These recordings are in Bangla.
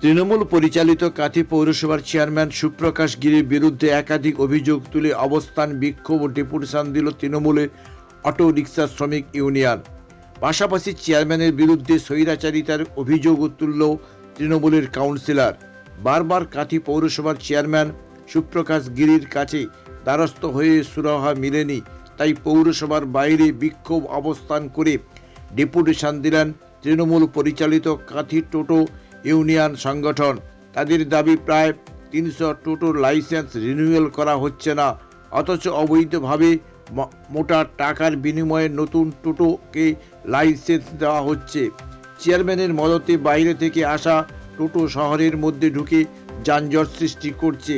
তৃণমূল পরিচালিত কাথি পৌরসভার চেয়ারম্যান সুপ্রকাশ গিরির বিরুদ্ধে একাধিক অভিযোগ তুলে অবস্থান বিক্ষোভ ও ডেপুটেশন দিল তৃণমূলের অটো রিক্সা শ্রমিক ইউনিয়ন। পাশাপাশি চেয়ারম্যানের বিরুদ্ধে স্বৈরাচারিতার অভিযোগও তুলল তৃণমূলের কাউন্সিলর। বারবার কাথি পৌরসভার চেয়ারম্যান সুপ্রকাশ গিরির কাছে দ্বারস্থ হয়ে সুরাহা মিলেনি, তাই পৌরসভার বাইরে বিক্ষোভ অবস্থান করে ডেপুটেশন দিলেন তৃণমূল পরিচালিত কাথি টোটো ইউনিয়ন সংগঠন। তাদের দাবি প্রায় তিনশো টোটোর লাইসেন্স রিনিউয়াল করা হচ্ছে না। অথচ অবৈধভাবে মোটা টাকার বিনিময়ে নতুন টোটোকে লাইসেন্স দেওয়া হচ্ছে। চেয়ারম্যানের মদতে বাইরে থেকে আসা টোটো শহরের মধ্যে ঢুকে যানজট সৃষ্টি করছে।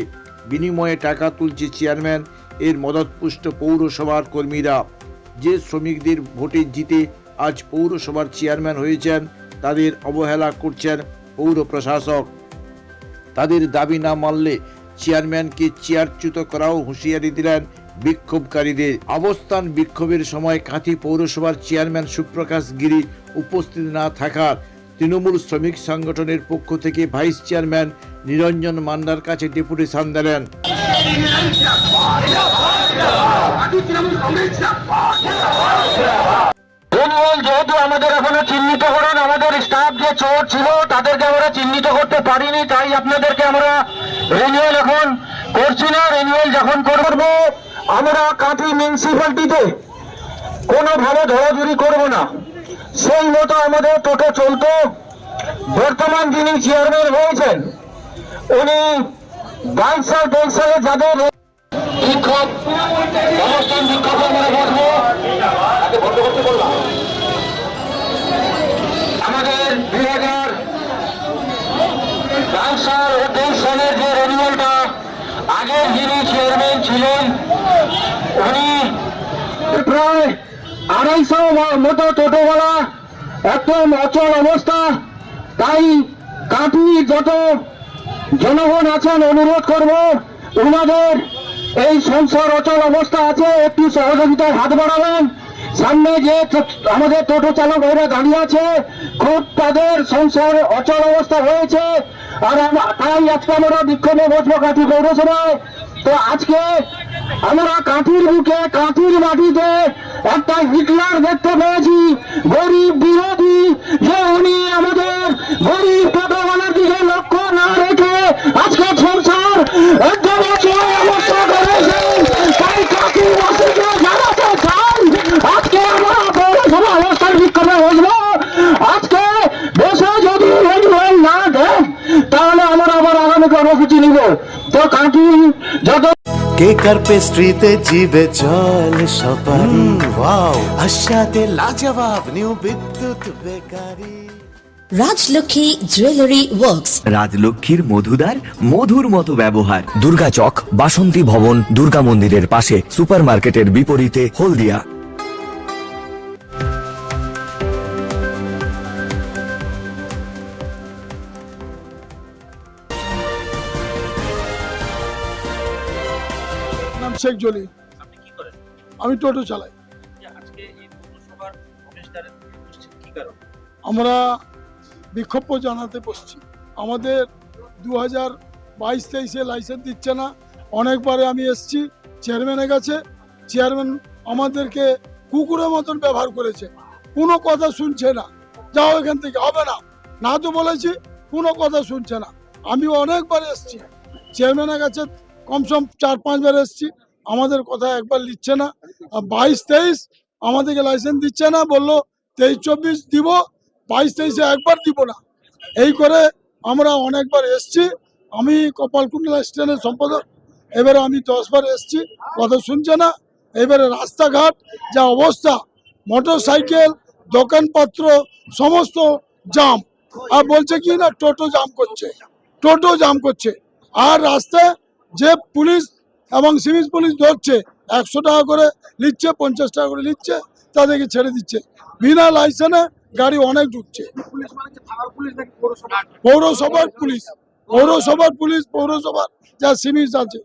বিনিময়ে টাকা তুলছে চেয়ারম্যান, এর মদতপুষ্ট পৌরসভার কর্মীরা। যে শ্রমিকদের ভোটে জিতে আজ পৌরসভার চেয়ারম্যান হয়েছেন, তাদের অবহেলা করছেন পৌর প্রশাসক। তাদের দাবি না মানলে চেয়ারম্যানকে চেয়ারচ্যুত করাও হুঁশিয়ারি দিলেন বিক্ষোভকারীদের। অবস্থান বিক্ষোভের সময় কাঁথি পৌরসভার চেয়ারম্যান সুপ্রকাশ গিরি উপস্থিত না থাকার তৃণমূল শ্রমিক সংগঠনের পক্ষ থেকে ভাইস চেয়ারম্যান নিরঞ্জন মান্ডার কাছে ডেপুটেশন দিলেন। রিনিউয়াল যেহেতু আমাদের এখনও চিহ্নিত করুন, আমাদের স্টাফ যে চোর ছিল, তাদেরকে আমরা চিহ্নিত করতে পারিনি, তাই আপনাদেরকে আমরা রিনিউয়াল এখন করছি না। রিনিউয়াল যখন করব, আমরা কাঁথি মিউনিসিপ্যালিটিতে কোনোভাবে ধরাধরি করব না। সেই মতো আমাদের টোটো চলতো। বর্তমান যিনি চেয়ারম্যান হয়েছেন উনি বাইশ সাল, তেইশ সালে যাদের বিক্ষোভ অবস্থান বিক্ষোভ আমরা বসবো বন্ধ করতে বললাম। ও তেইশ সালের যে রেনুয়ালটা আগে যিনি চেয়ারম্যান ছিলেন, উনি প্রায় আড়াইশো মতো টোটোওয়ালা, একদম অচল অবস্থা, তাই কাঠি যত জনগণ আছেন, অনুরোধ করব ওনাদের এই সংসার অচল অবস্থা আছে, একটু সহযোগিতায় হাত বাড়াবেন। সামনে যে আমাদের টোটো চালক ওরা দাঁড়িয়ে আছে, খুব তাদের সংসার অচল অবস্থা হয়েছে আর তাই আজকে আমরা বিক্ষোভে বসবো কাঠি পৌরসভায়। তো আজকে আমরা কাঠির বুকে কাঠির মাটিতে একটা হিটলার দেখতে পেয়েছি। গরিব বিরোধী, যে উনি আমাদের গরিব টোটোওয়ালার দিকে লক্ষ্য না রেখে আজকে সংসার একদম অচল অবস্থা করেছেন। তাই কাঠির বাসীকে জানাতে চাই আজকে আমরা পৌরসভা অবস্থান বিক্ষোভে বসবো আজকে দেশে যদি না দেন তাহলে আমরা আবার আগামী কর্মসূচি নিব। তো কাঠি যত কেকার পেস্ট্রিতে জিবে জল সপারি ওয়াও আশাতে লাজবাব new Bidyut bakery. Rajlakshmi jewellery works. রাজলক্ষ্মীর মধুদার মধুর মতো ব্যবহার। দুর্গা চক বাসন্তী ভবন দুর্গা মন্দিরের পাশে সুপারমার্কেটের বিপরীতে হলদিয়া। শেখ জলি। আমি টোটো চালাই। আমরা বিক্ষোভ জানাতে বসছি। আমাদের দু হাজার বাইশ তেইশে লাইসেন্স দিচ্ছে না। অনেকবারে আমি এসছি চেয়ারম্যানের কাছে। চেয়ারম্যান আমাদেরকে কুকুরের মতন ব্যবহার করেছে। কোনো কথা শুনছে না। যাও এখান থেকে হবে না। না তো বলেছি কোনো কথা শুনছে না। আমি অনেকবার এসছি। চেয়ারম্যানের কাছে কমসম চার পাঁচবার এসছি। আমাদের কথা একবার নিচ্ছে না। আর বাইশ তেইশ আমাদেরকে লাইসেন্স দিচ্ছে না, বলল তেইশ চব্বিশ দিব, বাইশ তেইশে একবার দিব না। এই করে আমরা অনেকবার এসছি। আমি কপালকুণ্ডলা স্ট্যান্ডের সম্পাদক, এবারে আমি দশবার এসছি, কথা শুনছে না। এবারে রাস্তাঘাট, যা অবস্থা মোটর সাইকেল দোকানপত্র, সমস্ত জাম। আর বলছে কি না, টোটো জাম করছে, টোটো জাম করছে। আর রাস্তায় যে পুলিশ এবং সিভিল পুলিশ ধরছে, একশো টাকা করে নিচ্ছে, পঞ্চাশ টাকা করে নিচ্ছে, তাদেরকে ছেড়ে দিচ্ছে। বিনা লাইসেন্সে গাড়ি অনেক ঢুকছে। পৌরসভার পুলিশ পৌরসভার পুলিশ, পৌরসভার যা সিভিল আছে,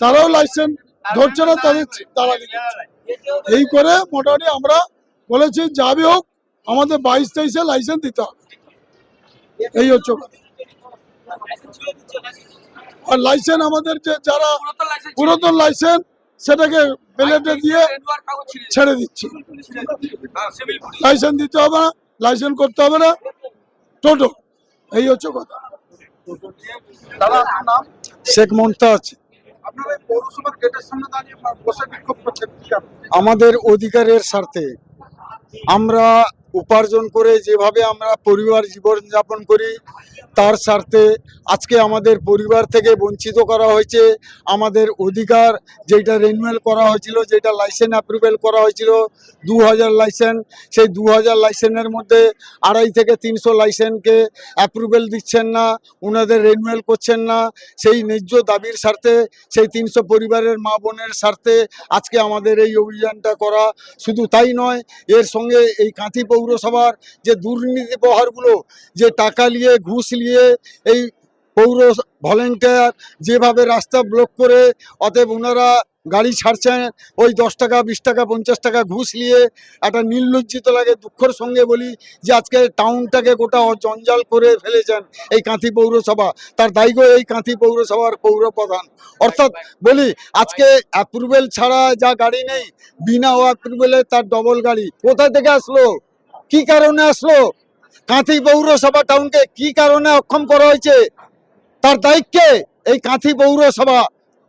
তারাও লাইসেন্স ধরছে না, তাদের দালালি এই করে মোটামুটি আমরা বলেছি, যাবে হোক, আমাদের বাইশ তেইশে লাইসেন্স দিতে হবে। এই হচ্ছে কথা। আর লাইসেন্স আমাদের যে যারা পুরাতন লাইসেন্স সেটাকে প্লেটে দিয়ে ছেড়ে দিচ্ছে। লাইসেন্স দিতে হবে না লাইসেন্স করতে হবে না। টোটো এই হচ্ছে কথা। শেখ মমতাজ? আমাদের অধিকারের স্বার্থে আমরা উপার্জন করে যেভাবে আমরা পরিবার জীবন যাপন করি, তার স্বার্থে আজকে আমাদের পরিবার থেকে বঞ্চিত করা হয়েছে। আমাদের অধিকার যেটা রিনিউয়াল করা হয়েছিল, যেটা লাইসেন্স অ্যাপ্রুভেল করা হয়েছিল দু হাজার লাইসেন্স সেই দু হাজার লাইসেন্সের মধ্যে আড়াই থেকে তিনশো লাইসেন্সকে অ্যাপ্রুভেল দিচ্ছেন না, ওনাদের রিনিউয়াল করছেন না। সেই ন্যায্য দাবির স্বার্থে, সেই তিনশো পরিবারের মা বোনের স্বার্থে আজকে আমাদের এই অভিযানটা করা শুধু তাই নয়, এর সঙ্গে এই কাঁথি পৌরসভার যে দুর্নীতি প্রহারগুলো, যে টাকা নিয়ে, ঘুষ নিয়ে এই পৌর ভলেন্টিয়ার যেভাবে রাস্তা ব্লক করে অতএব ওনারা গাড়ি ছাড়ছেন, ওই দশ টাকা, বিশ টাকা, পঞ্চাশ টাকা ঘুষ নিয়ে একটা নির্লজ্জিত লাগে দুঃখের সঙ্গে বলি যে আজকে টাউনটাকে গোটা জঞ্জাল করে ফেলেছেন এই কাঁথি পৌরসভা। তার দায়িত্ব এই কাঁথি পৌরসভার পৌর প্রধান অর্থাৎ বলি, আজকে অ্যাপ্রুভেল ছাড়া যা গাড়ি নেই, বিনা অ্যাপ্রুভেলে তার ডবল গাড়ি। কোথা থেকে আসলো? কি কারণে আসলো? কাঁথি পৌরসভা টাউনকে কি কারণে অক্ষম করা হয়েছে? তার দায়িত্বে এই কাঁথি পৌরসভা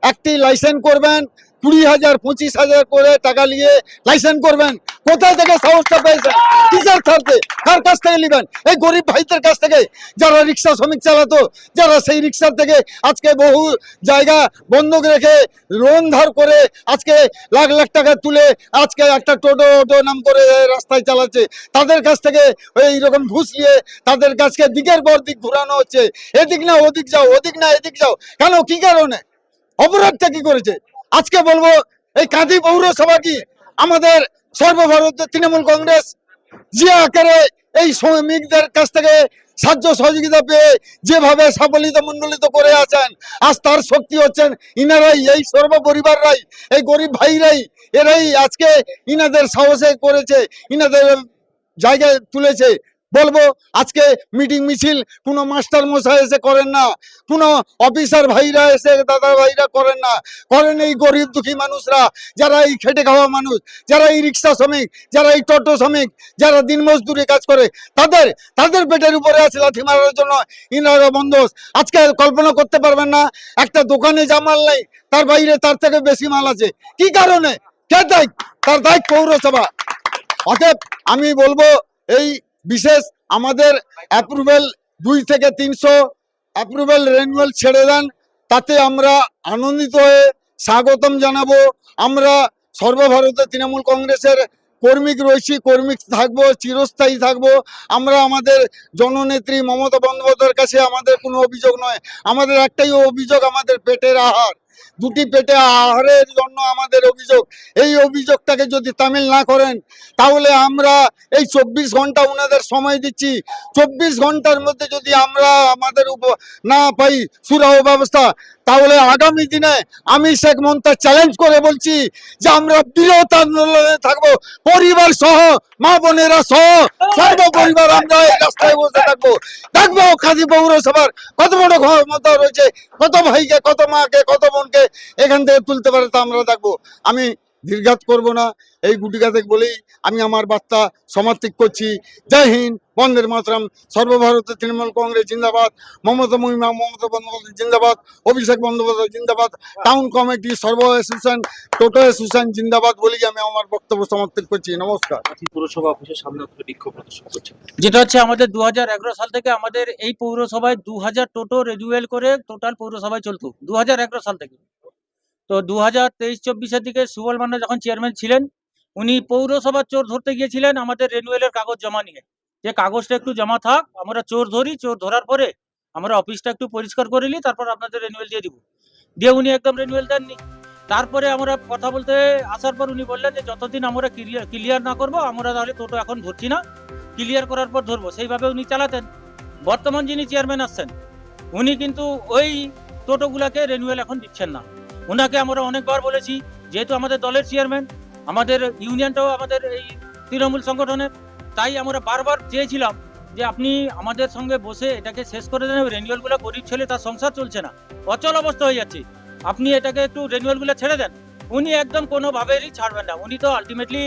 একটি লাইসেন্স করবেন কুড়ি হাজার, পঁচিশ হাজার করে টাকা নিয়ে লাইসেন্স করবেন। কোথায় থেকে সাহসটা পেয়েছেন? কিসের স্বার্থে কার কাছ থেকে নেবেন? এই গরিব ভাইদের কাছ থেকে। যারা রিক্সা শ্রমিক চালাতো, যারা সেই রিক্সার থেকে আজকে বহু জায়গা বন্ধক রেখে লোন ধার করে আজকে লাখ লাখ টাকা তুলে আজকে একটা টোটো অটো নাম করে রাস্তায় চালাচ্ছে। তাদের কাছ থেকে এই রকম ঘুষ নিয়ে তাদের কাছকে দিকের পর দিক ঘুরানো হচ্ছে। এদিক না ওদিক যাও, ওদিক না এদিক যাও। কেন? কি কারণে? অপরাধটা কি করেছে? আজকে বলব, এই কাঁদি পৌরসভা কি? আমাদের সর্বভারতীয় তৃণমূল কংগ্রেস যে আকারে এই শ্রমিকদের কাছ থেকে সাহায্য সহযোগিতা পেয়ে যেভাবে সাবলিত মন্ডলিত করে আছেন, আজ তার শক্তি হচ্ছেন ইনারাই, এই সর্বপরিবাররাই, এই গরিব ভাইরাই, এরাই আজকে ইনাদের সাহসে করেছে, ইনাদের জায়গায় তুলেছে। বলব, আজকে মিটিং মিছিল, কোনো মাস্টার মশাই এসে করেন না, কোনো অফিসার ভাইরা এসে, দাদা ভাইরা করেন না। করেন এই গরিব দুঃখী মানুষরা, যারা এই খেটে খাওয়া মানুষ, যারা এই রিক্সা শ্রমিক, যারা এই টোটো শ্রমিক, যারা দিন মজদুরি কাজ করে, তাদের তাদের পেটের উপরে আছে লাথি মারার জন্য ইনারা বন্ধস। আজকে কল্পনা করতে পারবেন না, একটা দোকানে যা মাল নেই, তার বাইরে তার থেকে বেশি মাল আছে। কি কারণে? কে দায় তার দায় পৌরসভা। অতএব আমি বলব, এই বিশেষ আমাদের অ্যাপ্রুভেল দুই থেকে তিনশো অ্যাপ্রুভেল রেনুয়াল ছেড়ে দেন। তাতে আমরা আনন্দিত হয়ে স্বাগতম জানাব। আমরা সর্বভারতীয় তৃণমূল কংগ্রেসের কর্মিক রয়েছি, কর্মিক থাকব, চিরস্থায়ী থাকব। আমরা আমাদের জননেত্রী মমতা বন্দ্যোপাধ্যায়ের কাছে আমাদের কোনো অভিযোগ নয়। আমাদের একটাই অভিযোগ, আমাদের পেটের আহার। দুটি পেটে আহারের জন্য আমাদের অভিযোগ। এই অভিযোগটাকে যদি তামিল না করেন, তাহলে আমরা এই চব্বিশ ঘণ্টা ওনাদের সময় দিচ্ছি। চব্বিশ ঘণ্টার মধ্যে যদি আমরা আমাদের উপ না পাই সুরাহ ব্যবস্থা তাহলে আগামী দিনে আমি শেখ মমতা চ্যালেঞ্জ করে বলছি যে আমরা বৃহৎ আন্দোলনে থাকব, পরিবার সহ, মা বোনেরা সহ সর্ব পরিবার আমরা এই রাস্তায় বসে থাকব। দেখব খাদি পৌরসভার কত বড় ক্ষমতা রয়েছে, কত ভাইকে, কত মাকে, কত বোনকে এখান থেকে তুলতে পারে তা আমরা দেখব। আমি দীর্ঘাত করব না। এই গুটিকাতে বলেই আমি আমার বার্তা সমাপ্তিক করছি। জয় হিন্দ বন্দের মাতরম। সর্বভারতীয় তৃণমূল কংগ্রেস জিন্দাবাদ। মমতা মহিমা মমতা বন্দ্যোপাধ্যায় জিন্দাবাদ। অভিষেক বন্দ্যোপাধ্যায় জিন্দাবাদ। টাউন কমিটি সর্ব অ্যাসোসিয়েশন টোটো অ্যাসোসিয়েশন জিন্দাবাদ বলেই আমি আমার বক্তব্য সমাপ্তিক করছি। নমস্কার। পুরসভা অফিসের সামনে বিক্ষোভ প্রদর্শন করছেন যেটা হচ্ছে আমাদের দু হাজার এগারো সাল থেকে আমাদের এই পৌরসভায় দু হাজার টোটো রেজুয়েল করে টোটাল পৌরসভায় চলতো। দু হাজার এগারো সাল থেকে। তো দু হাজার তেইশ চব্বিশের দিকে সুবল মান্না যখন চেয়ারম্যান ছিলেন, উনি পৌরসভার চোর ধরতে গিয়েছিলেন আমাদের রেনুয়েলের কাগজ জমা নিয়ে। যে কাগজটা একটু জমা থাক, আমরা চোর ধরি, চোর ধরার পরে আমরা অফিসটা একটু পরিষ্কার করে নিই, তারপর আপনাদের রেনুয়েল দিয়ে দিব। দিয়ে উনি একদম রেনুয়েল দেননি। তারপরে আমরা কথা বলতে আসার পর উনি বললেন যে, যতদিন আমরা ক্লিয়ার ক্লিয়ার না করব, আমরা তাহলে টোটো এখন ধরছি না। ক্লিয়ার করার পর ধরবো। সেইভাবে উনি চালাতেন। বর্তমান যিনি চেয়ারম্যান আসছেন, উনি কিন্তু ওই টোটোগুলাকে রেনুয়েল এখন দিচ্ছেন না। ওনাকে আমরা অনেকবার বলেছি, যেহেতু আমাদের দলের চেয়ারম্যান, আমাদের ইউনিয়নটাও আমাদের এই তৃণমূল সংগঠনের, তাই আমরা বারবার চেয়েছিলাম যে আপনি আমাদের সঙ্গে বসে এটাকে শেষ করে দেন রেনুয়ালগুলো গরিব ছেলে, তার সংসার চলছে না। অচল অবস্থা হয়ে যাচ্ছে। আপনি এটাকে একটু রেনুয়ালগুলো ছেড়ে দেন। উনি একদম কোনোভাবেই ছাড়বেন না। উনি তো আলটিমেটলি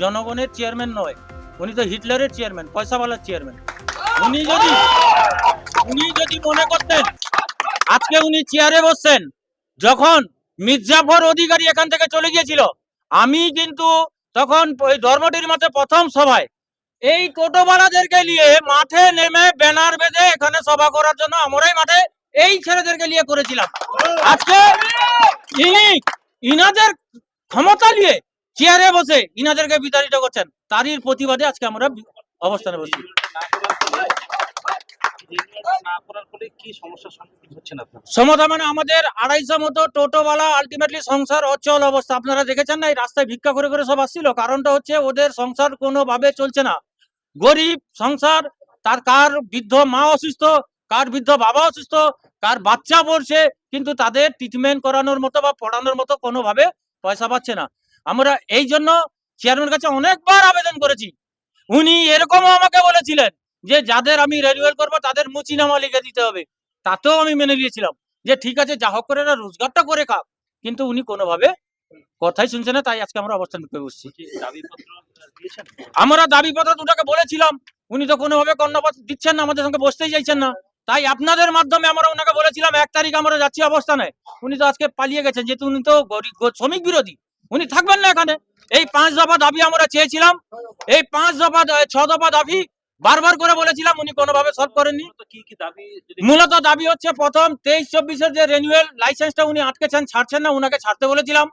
জনগণের চেয়ারম্যান নয়। উনি তো হিটলারের চেয়ারম্যান, পয়সাওয়ালার চেয়ারম্যান। উনি যদি উনি যদি মনে করতেন, আজকে উনি চেয়ারে বসছেন যখন মির্জাফর অধিকারী এখান থেকে চলে গিয়েছিল, আমি কিন্তু তখন ওই ধর্মটির মাঠে প্রথম সভায়। এই টোটোওয়ালাদেরকে নিয়ে মাঠে নেমে ব্যানার বেঁধে এখানে সভা করার জন্য আমরাই মাঠে এই ছেলেদেরকে নিয়ে করেছিলাম। আজকে ইনি, ইনাদের ক্ষমতা নিয়ে চেয়ারে বসে ইনাদেরকে বিতাড়িত করছেন, তারই প্রতিবাদে আজকে আমরা অবস্থানে বসছি রিনিউয়াল না করার ফলে কি সমস্যার সম্মুখীন হচ্ছেন আপনারা সমতা মানে আমাদের আড়াইশো মতো টোটোওয়ালা আলটিমেটলি সংসার অচল অবস্থা। আপনারা দেখেছেন না, এই রাস্তায় ভিক্ষা করে করে সব আসছিল। কারণটা হচ্ছে ওদের সংসার কোনোভাবে চলছে না। গরিব সংসার, তার কার বৃদ্ধ মা অসুস্থ, কার বৃদ্ধ বাবা অসুস্থ, কার বাচ্চা পড়ছে, কিন্তু তাদের ট্রিটমেন্ট করানোর মতো বা পড়ানোর মতো কোনোভাবে পয়সা পাচ্ছে না। আমরা এই জন্য চেয়ারম্যানের কাছে অনেকবার আবেদন করেছি। উনি এরকমও আমাকে বলেছিলেন যে যাদের আমি রেনুয়াল করব তাদের মুচিনামা লিখে দিতে হবে। তাতেও আমি মেনে নিয়েছিলাম। যে ঠিক আছে যা হোক করে এরা রোজগারটা করে খাক কিন্তু উনি কোনোভাবে কথাই শুনছে না তাই আজকে আমরা অবস্থান করে বসছি। আমরা দাবিপত্র দুটাকে বলেছিলাম উনি তো কোনোভাবে কর্ণপাত দিচ্ছেন না আমাদের সঙ্গে বসতেই চাইছেন না। তাই আপনাদের মাধ্যমে আমরা ওনাকে বলেছিলাম এক তারিখ আমরা যাচ্ছি অবস্থানে। উনি তো আজকে পালিয়ে গেছেন যেহেতু উনি তো গরিব শ্রমিক বিরোধী। উনি থাকবেন না এখানে। এই পাঁচ দফা দাবি আমরা চেয়েছিলাম। এই পাঁচ দফা ছ দফা দাবি বারবার করে বলেছিলাম উনি কোনোভাবে সলভ করেননি। মূলত দাবি হচ্ছে প্রথম তেইশ চব্বিশের যে রেনুয়াল লাইসেন্সটা উনি আটকেছেন ছাড়ছেন না উনাকে ছাড়তে বলেছিলাম।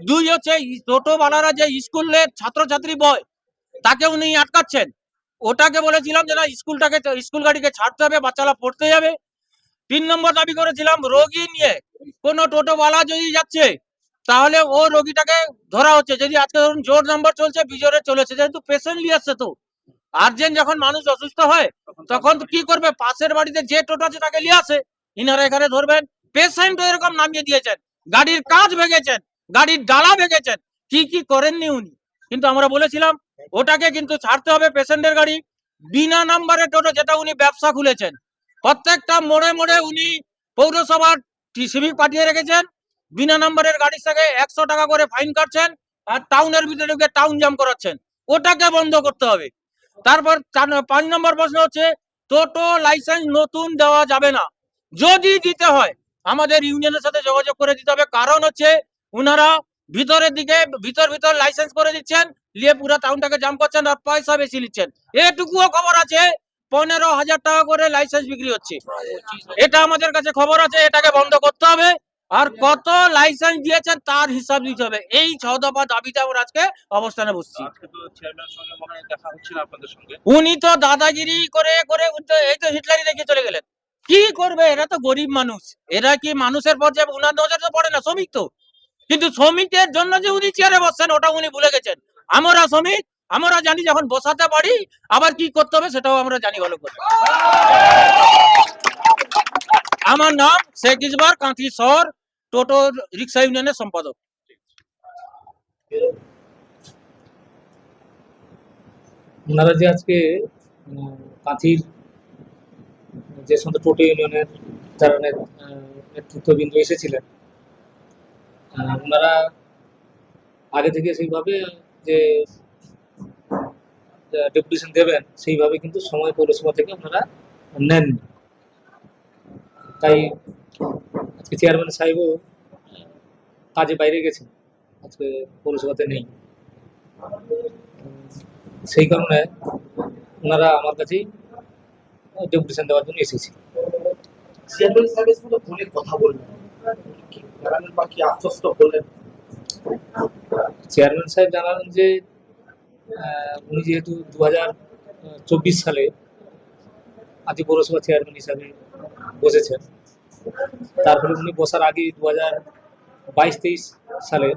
দুই হচ্ছে টোটোওয়ালারা যে স্কুলের ছাত্রছাত্রী বয় তাকে উনি আটকাচ্ছেন। ওটাকে বলেছিলাম যে না স্কুলটাকে স্কুল গাড়িকে ছাড়তে হবে বাচ্চারা পড়তে যাবে। তিন নম্বর দাবি করেছিলাম রোগী নিয়ে কোনো টোটোওয়ালা যদি যাচ্ছে তাহলে ও রোগীটাকে ধরা হচ্ছে। যদি আজকে ধরুন জোর নাম্বার চলছে বিজোরে চলেছে যেহেতু পেশেন্ট নিয়ে আসছে তো। আর্জেন্ট যখন মানুষ অসুস্থ হয় তখন কি করবে? পাশের বাড়িতে যে টোটো আছে তাকে নিয়ে আসে। ইনারা এখানে ধরবেন পেশেন্ট এরকম নামিয়ে দিয়েছেন। গাড়ির কাজ ভেঙেছেন গাড়ির ডালা ভেঙেছেন। কি কি করেননি উনি? কিন্তু আমরা বলেছিলাম ওটাকে কিন্তু ছাড়তে হবে পেশেন্টের গাড়ি। বিনা নাম্বারের টোটো যেটা উনি ব্যবসা খুলেছেন। প্রত্যেকটা মোড়ে মোড়ে উনি পৌরসভার সিভিক পাঠিয়ে রেখেছেন। বিনা নাম্বারের গাড়ির সঙ্গে একশো টাকা করে ফাইন কাটছেন আর টাউনের ভিতরে ঢুকে টাউন জাম করাচ্ছেন। ওটাকে বন্ধ করতে হবে। তারপর পাঁচ নম্বর প্রশ্ন হচ্ছে টোটো লাইসেন্স নতুন দেওয়া যাবে না। যদি দিতে হয় আমাদের ইউনিয়নের সাথে যোগাযোগ করে দিতে হবে। কারণ হচ্ছে ওনারা ভিতরের দিকে ভিতর ভিতর লাইসেন্স করে দিচ্ছেন নিয়ে পুরো টাউনটাকে জাম করছেন আর পয়সা বেশি নিচ্ছেন। এটুকুও খবর আছে পনেরো হাজার টাকা করে লাইসেন্স বিক্রি হচ্ছে। এটা আমাদের কাছে খবর আছে এটাকে বন্ধ করতে হবে। আর কত লাইসেন্স দিয়েছেন তার হিসাব দিতে হবে। এই ছ দফা দাবিতে আমরা আজকে অবস্থানে বসছি। উনি তো দাদাগিরি করে করে এই তো হিটলারি দেখে চলে গেলেন। কি করবে? এরা তো গরিব মানুষ। এরা কি মানুষের পর্যায়ে উনার নজর তো পড়ে না শ্রমিক তো। কিন্তু শ্রমিকের জন্য যে উনি চেয়ারে বসছেন ওটা উনি ভুলে গেছেন। আমরা শ্রমিক আমরা জানি যখন বসাতে পারি আবার কি করতে হবে সেটাও আমরা জানি ভালো করে। আমার নাম শেখ ইসবার কাঁথি শহর টোটো রিক্সা ইউনিয়নের সম্পাদক। ওনারা যে আজকে কাঁথির, যে সমস্ত টোটো ইউনিয়নের যারা নেতৃত্ববৃন্দ এসেছিলেন ওনারা আগে থেকে সেইভাবে যে ডেপুটেশন দেবেন, সেইভাবে কিন্তু সময় পৌরসভা থেকে ওনারা নেন তাই আজকে চেয়ারম্যান সাহেবও কাজে বাইরে গেছেন। আজকে পৌরসভাতে নেই। সেই কারণে ওনারা আমার কাছেই ডেপুটেশন দেওয়ার জন্য এসেছি। চেয়ারম্যান সাহেবের সঙ্গে ফোনে কথা বললেন। আশ্বস্ত করলেন চেয়ারম্যান সাহেব জানালেন যে উনি যেহেতু দু হাজার চব্বিশ সালে আদি পৌরসভা চেয়ারম্যান হিসাবে বসেছেন তারপরে উনি বসার আগে দু হাজার বাইশ তেইশ সালে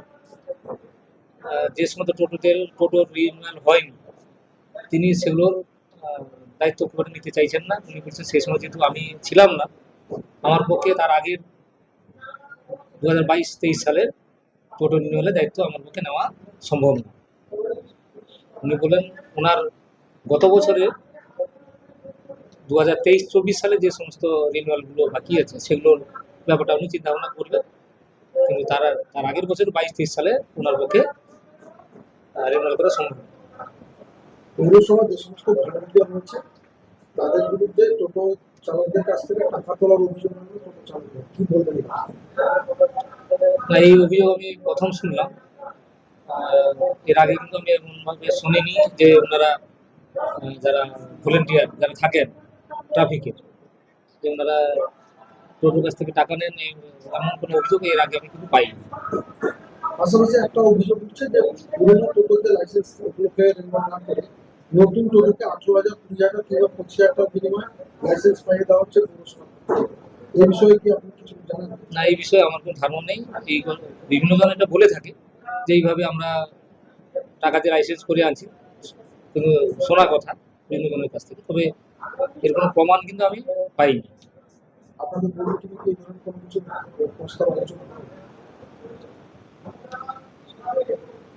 যে সমস্ত টোটোদের টোটো রিনিউয়াল হয়নি, তিনি সেগুলোর দায়িত্ব করে নিতে চাইছেন না। উনি বলছেন, সেই সময় যেহেতু আমি ছিলাম না, আমার পক্ষে তার আগের দু হাজার বাইশ তেইশ সালের টোটো রিনিউয়ালের দায়িত্ব আমার পক্ষে নেওয়া সম্ভব না। উনি বলেন ওনার গত বছরে দু হাজার তেইশ চব্বিশ সালে যে সমস্ত রিনিউয়ালগুলো বাকি আছে সেগুলোর ব্যাপারটা উনি চিন্তা ভাবনা করবেন। কিন্তু তার তার আগের বছর বাইশ তেইশ সালে ওনার পক্ষে রিনিউয়াল করা সম্ভব পৌরসভা যে সমস্ত ভলান্টিয়ার রয়েছে তাদের বিরুদ্ধে টোটো চালকদের কাছ থেকে টাকা তোলার অভিযোগ টোটো চালকদের কি বলবেন? না এই অভিযোগ আমি প্রথম শুনলাম। এর আগে কিন্তু আমি এমনভাবে শুনিনি যে ওনারা যারা ভলেন্টিয়ার যারা থাকেন ট্রাফিকের যে ওনারা টোটোর কাছ থেকে টাকা নেন এমন কোনো অভিযোগ এর আগে আমি কিন্তু পাইনি। পাশাপাশি একটা অভিযোগ উঠছে যে পুরোনো টোটোতে লাইসেন্স ওগুলোকে রিনিউয়াল না করে নতুন টোটোকে আঠারো হাজার কুড়ি হাজার কিংবা পঁচিশ হাজার টাকার বিনিময়ে লাইসেন্স পাইয়ে দেওয়া হচ্ছে পৌরসভা এই বিষয়ে কি আপনি কিছু জানেন? না এই বিষয়ে আমার কোনো ধারণা নেই। এই বিভিন্ন জন এটা বলে থাকে যে এইভাবে আমরা টাকা দিয়ে লাইসেন্স করে আনছি কিন্তু শোনা কথা বিভিন্ন জনের কাছ থেকে। তবে এর কোনো প্রমাণ কিন্তু আমি পাইনি?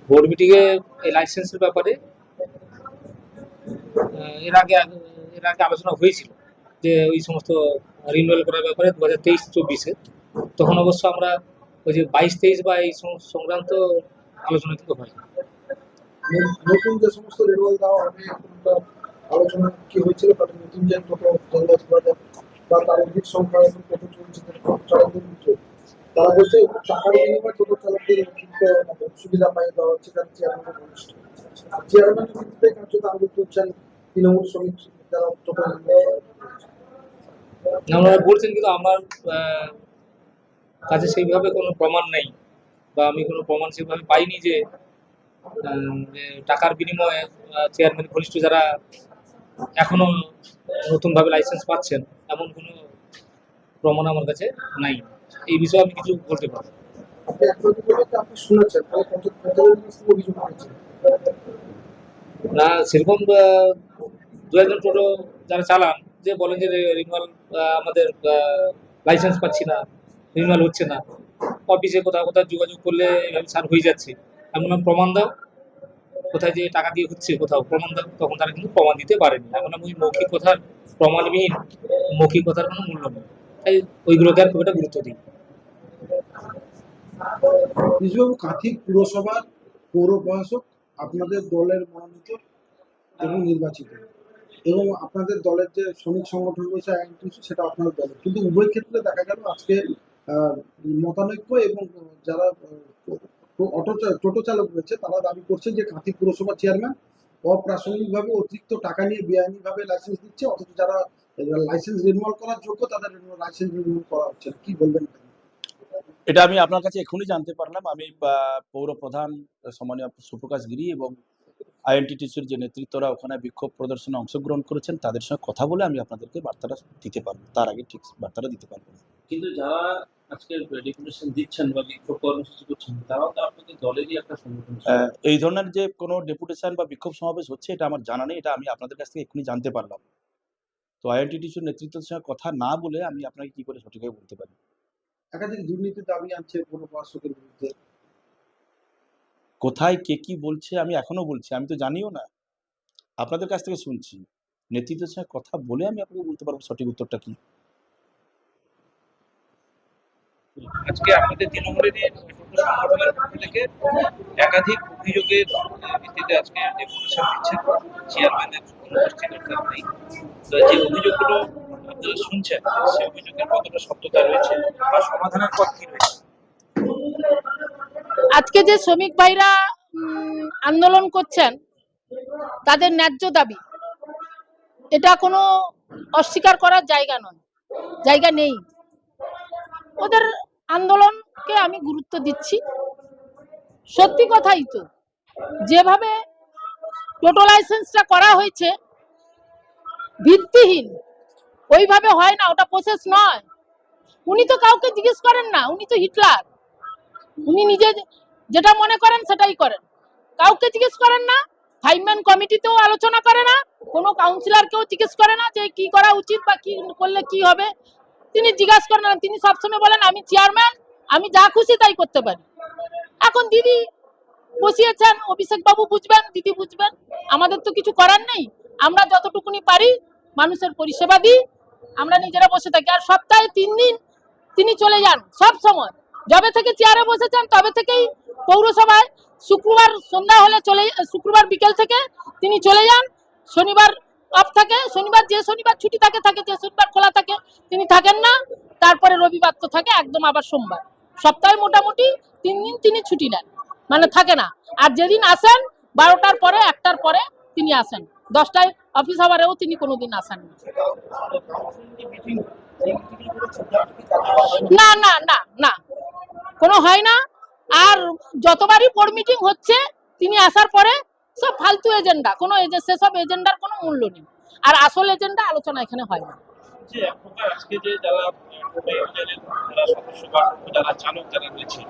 বোর্ড মিটিংয়ে এই লাইসেন্সের ব্যাপারে এর আগে এর আগে আলোচনা হয়েছিল যে ওই সমস্ত রিনিউয়াল করার ব্যাপারে দু হাজার তেইশ চব্বিশে। তখন অবশ্য আমরা ওই যে বাইশ তেইশ বা এই সংক্রান্ত আলোচনা কিন্তু হয় নতুন যে সমস্ত রেনুয়াল দেওয়া হবে আলোচনা কি হয়েছিল তাদের নতুন যে টোটো জলবায়ু বাজার বা তার সংখ্যা টোটো চলছে চালকদের মধ্যে তারা বলছে টাকার বিনিময়ে টোটো চালকদের সুবিধা পাইয়ে দেওয়া হচ্ছে কার্যত আন্দোলন করছেন তৃণমূল শ্রমিক টোটো আপনারা বলছেন কিন্তু আমার কাছে সেইভাবে কোনো প্রমাণ নেই বা আমি কোনো প্রমাণ সেভাবে পাইনি যে টাকার বিনিময়ে চেয়ারম্যান ঘনিষ্ঠ যারা এখনও নতুনভাবে লাইসেন্স পাচ্ছেন এমন কোনো প্রমাণ আমার কাছে নাই। এই বিষয়ে আমি কিছু বলতে পারব না। সেরকম দু একজন টোটো যারা চালান যে বলেন যে রিনুয়াল আমাদের লাইসেন্স পাচ্ছি না রিনুয়াল হচ্ছে না অফিসে কোথাও কোথাও যোগাযোগ করলে এভাবে ছাড় হয়ে যাচ্ছে। এমন প্রমাণ দাও। কোথায় যে টাকা দিয়ে হচ্ছে কোথাও প্রমাণ তখন তারা কিন্তু প্রমাণ দিতে পারেনি। এখন আমি ওই মৌখিক কথার প্রমাণবিহীন মৌখিক কথার কোনো মূল্য নেই। তাই ওইগুলোকে আর খুব একটা গুরুত্ব দিই নিজবাবু কাঁথি পুরসভার পৌর প্রশাসক আপনাদের দলের মনোনীত এবং নির্বাচিত। এবং আপনাদের দলের যে শ্রমিক সংগঠন রয়েছে সেটা আপনার দলের। কিন্তু উভয় ক্ষেত্রে দেখা গেল আজকে মতানৈক্য এবং যারা অটো টোটো চালক রয়েছে তারা দাবি করছেন যে কাঁথি পুরসভা চেয়ারম্যান অপ্রাসঙ্গিকভাবে অতিরিক্ত টাকা নিয়ে বেআইনিভাবে লাইসেন্স দিচ্ছে অথচ যারা লাইসেন্স রিনিউয়াল করার যোগ্য তাদের লাইসেন্স রিনিউয়াল করা হচ্ছে। কি বলবেন এটা আমি আপনার কাছে এখনই জানতে পারলাম। আমি পৌর প্রধান সম্মানীয় সুপ্রকাশ গিরি এবং আইএনটিটিসির যে নেতৃত্বরা ওখানে বিক্ষোভ প্রদর্শনে অংশগ্রহণ করেছেন তাদের সঙ্গে কথা বলে আমি আপনাদেরকে বার্তাটা দিতে পারব। তার আগে ঠিক বার্তাটা দিতে পারব না। কিন্তু যারা আজকে ডেপুটেশন দিচ্ছেন বা বিক্ষোভ কর্মসূচি করছেন তারাও তো আপনাদের দলেরই একটা সংগঠন এই ধরনের যে কোনো ডেপুটেশন বা বিক্ষোভ সমাবেশ হচ্ছে এটা আমার জানা নেই এটা আমি আপনাদের কাছ থেকে এক্ষুনি জানতে পারলাম। তো আইএনটিটিসির নেতৃত্বের সঙ্গে কথা না বলে আমি আপনাকে কি করে সঠিকভাবে বলতে পারি? একাধিক দুর্নীতির দাবি আনছে পৌর প্রশাসকের বিরুদ্ধে। কোথায় কে কি বলছে আমি এখনও বলছি আমি তো জানিও না। আপনাদের কাছ থেকে শুনছি। নেতৃত্বের সঙ্গে কথা বলে আমি আপনাকে বলতে পারব সঠিক উত্তরটা কি। আজকে আমাদের তৃণমূলেরই ছোট সংগঠনের থেকে একাধিক অভিযোগের ভিত্তিতে আজকে ডেপুটেশন দিচ্ছেন চেয়ারম্যানের অনুপস্থিত অর্থাৎ নেই তো যে অভিযোগগুলো আপনারা শুনছেন, সেই অভিযোগের কতটা সত্যতা রয়েছে বা সমাধানের পথ কি রয়েছে? আজকে যে শ্রমিক ভাইরা আন্দোলন করছেন, তাদের ন্যায্য দাবি। এটা কোনো অস্বীকার করার জায়গা নয়, জায়গা নেই। ওদের আন্দোলনকে আমি গুরুত্ব দিচ্ছি। সত্যি কথাই তো, যেভাবে টোটো লাইসেন্সটা করা হয়েছে, ভিত্তিহীন, ওইভাবে হয় না, ওটা প্রসেস নয়। উনি তো কাউকে জিজ্ঞেস করেন না, উনি তো হিটলার। উনি নিজে যেটা মনে করেন সেটাই করেন। কাউকে জিজ্ঞেস করেন না ফাইভ ম্যান কমিটিতেও আলোচনা করে না, কোনো কাউন্সিলরকেও জিজ্ঞেস করে না যে কি করা উচিত বা কি করলে কি হবে। তিনি জিজ্ঞাসা করেন তিনি সবসময় বলেন, আমি চেয়ারম্যান আমি যা খুশি তাই করতে পারি। এখন দিদি বসিয়েছেন, অভিষেক বাবু বুঝবেন, দিদি বুঝবেন, আমাদের তো কিছু করার নেই। আমরা যতটুকুনি পারি মানুষের পরিষেবা দিই, আমরা নিজেরা বসে থাকি। আর সপ্তাহে তিন দিন তিনি চলে যান, সব সময়। যবে থেকে চেয়ারে বসেছেন, তবে থেকেই পৌরসভায় শুক্রবার সন্ধ্যা হলে চলে, শুক্রবার বিকেল থেকে তিনি চলে যান। শনিবার অফ থাকে, শনিবার যে শনিবার ছুটি থাকে থাকে, যে শনিবার খোলা থাকে, তিনি থাকেন না। তারপরে রবিবার তো থাকে, একদম আবার সোমবার। সপ্তাহে মোটামুটি তিন দিন তিনি ছুটি নেন। মানে থাকে না। আর যেদিন আসেন, বারোটার পরে, একটার পরে তিনি আসেন। দশটায় অফিস আওয়ারেও তিনি কোনোদিন আসেন না। না না না না। কোনো হয় না। আর যতবারই বোর্ড মিটিং হচ্ছে, তিনি আসার পরে সব ফালতু এজেন্ডা কোনো সেসব এজেন্ডার কোনো মূল্য নেই। আর আসল এজেন্ডা আলোচনা এখানে হয় না। যে এক প্রকার আজকে যে যারা যারা সদস্য যারা চালক যারা রয়েছে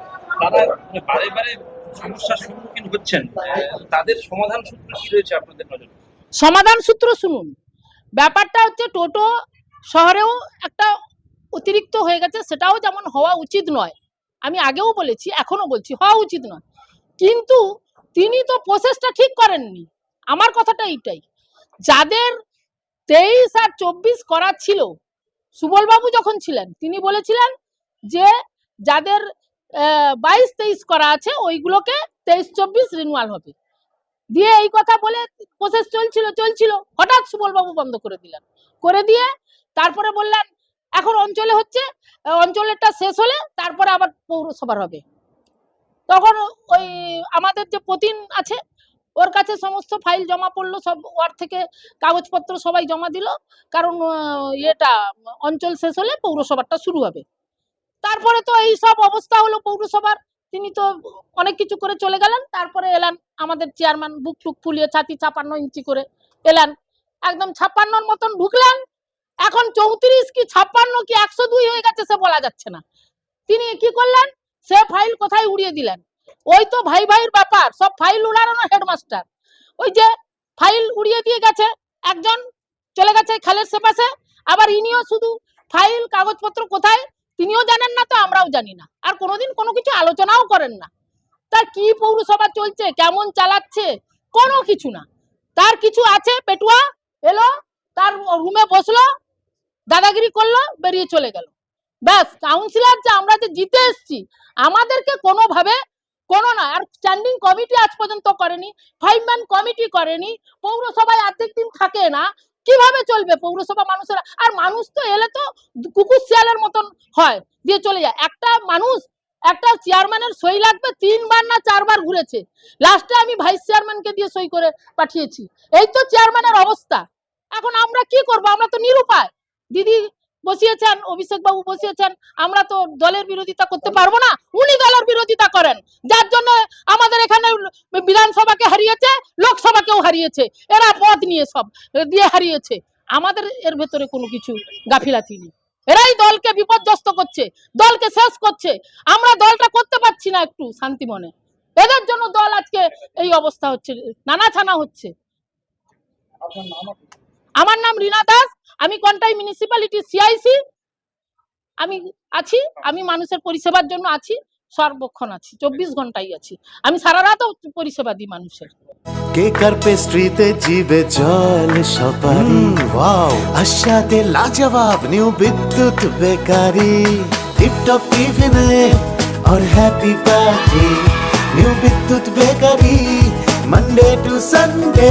তারা মানে বারে বারে সমস্যার সম্মুখীন হচ্ছেন। তাদের সমাধান সূত্র কি রয়েছে আপনাদের নজরে? সমাধান সূত্র শুনুন। ব্যাপারটা হচ্ছে টোটো শহরেও একটা অতিরিক্ত হয়ে গেছে সেটাও যেমন হওয়া উচিত নয়। আমি আগেও বলেছি এখনও বলছি হওয়া উচিত নয়। কিন্তু তিনি তো প্রসেসটা ঠিক করেননি। আমার কথাটা এইটাই। যাদের তেইশ আর চব্বিশ করা ছিল, সুবলবাবু যখন ছিলেন, তিনি বলেছিলেন যে যাদের বাইশ তেইশ করা আছে, ওইগুলোকে তেইশ চব্বিশ রিনুয়াল হবে। দিয়ে এই কথা বলে প্রসেস চলছিল চলছিল। হঠাৎ সুবলবাবু বন্ধ করে দিলেন। করে দিয়ে তারপরে বললেন, এখন অঞ্চলে হচ্ছে, অঞ্চলেরটা শেষ হলে তারপরে আবার পৌরসভার হবে। তখন ওই আমাদের যে প্রতিন আছে, ওর কাছে সমস্ত ফাইল জমা পড়ল, সব ওয়ার্ড থেকে কাগজপত্র সবাই জমা দিল। কারণ ইয়েটা অঞ্চল শেষ হলে পৌরসভাটা শুরু হবে। তারপরে তো এই সব অবস্থা হলো পৌরসভার। তিনি তো অনেক কিছু করে চলে গেলেন। তারপরে এলেন আমাদের চেয়ারম্যান বুক টুক ফুলিয়ে ছাতি ছাপান্ন ইঞ্চি করে এলেন। একদম ছাপ্পান্নর মতন ঢুকলেন। এখন চৌত্রিশ কি ছাপ্পান্ন কি একশো দুই হয়ে গেছে সে বলা যাচ্ছে না। তিনি কি করলেন? সে ফাইল কোথায় উড়িয়ে দিলেন? ওই তো ভাই ভাইয়ের ব্যাপার, সব ফাইল উড়ানো হেডমাস্টার ওই যে ফাইল উড়িয়ে দিয়ে গেছে, একজন চলে গেছে খালের সেপাশে, আবার ইনিও শুধু ফাইল কাগজপত্র কোথায়, তিনিও জানেন না তো, আমরাও জানি না। আর কোনোদিন কোনো কিছু আলোচনাও করেন না। তার কি পৌরসভা চলছে, কেমন চালাচ্ছে, কোনো কিছু না। তার কিছু আছে, পেটুয়া, এলো, তার রুমে বসল, দাদাগিরি করল, বেরিয়ে চলে গেল। ব্যাস কাউন্সিলর যে আমরা যে জিতে এসছি, আমাদেরকে কোনোভাবে, কোনো না, আর স্ট্যান্ডিং কমিটি আজ পর্যন্ত করেনি ফাইভ ম্যান কমিটি করেনি, পৌরসভায় অর্ধেক দিন থাকে না, কীভাবে চলবে পৌরসভা মানুষের? আর মানুষ তো এলে তো কুকুর শিয়ালের মতন হয়, দিয়ে চলে যায়। একটা মানুষ, একটা চেয়ারম্যানের সই লাগবে, তিনবার না চারবার ঘুরেছে। লাস্টে আমি ভাইস চেয়ারম্যানকে দিয়ে সই করে পাঠিয়েছি। এই তো চেয়ারম্যানের অবস্থা। এখন আমরা কি করব? আমরা তো নিরুপায়। দিদি বসিয়েছেন অভিষেক বাবু বসিয়েছেন, আমরা তো দলের বিরোধিতা করতে পারব না, উনি দলের বিরোধিতা করেন। যার জন্য আমাদের এখানে বিধানসভাকে হারিয়েছে, লোকসভাকেও হারিয়েছে, এরা পথ নিয়ে সব, দিয়ে হারিয়েছে। আমাদের এর ভেতরে কোনো কিছু গাফিলাতি নেই। এরাই দলকে বিপর্যস্ত করছে, দলকে শেষ করছে। আমরা দলটা করতে পারছি না একটু শান্তি মনে। এদের জন্য দল আজকে এই অবস্থা হচ্ছে, নানা ছানা হচ্ছে। আপনার নাম আমার নাম রিনা দাস আমি কন্টাই মিউনিসিপ্যালিটি সিআইসি আমি আছি আমি মানুষের পরিষেবার জন্য আছি সর্বক্ষণ আছি চব্বিশ ঘন্টাই আছি আমি সারা রাতও পরিষেবা দিই মানুষের কেক আর পেস্ট্রিতে জিবে জল সপারি ওয়াও আশাতে লাজবাব নিউ বিদ্যুৎ বেকারি টিপটপ টিফিনে और happy party new Bidyut bakery Monday to Sunday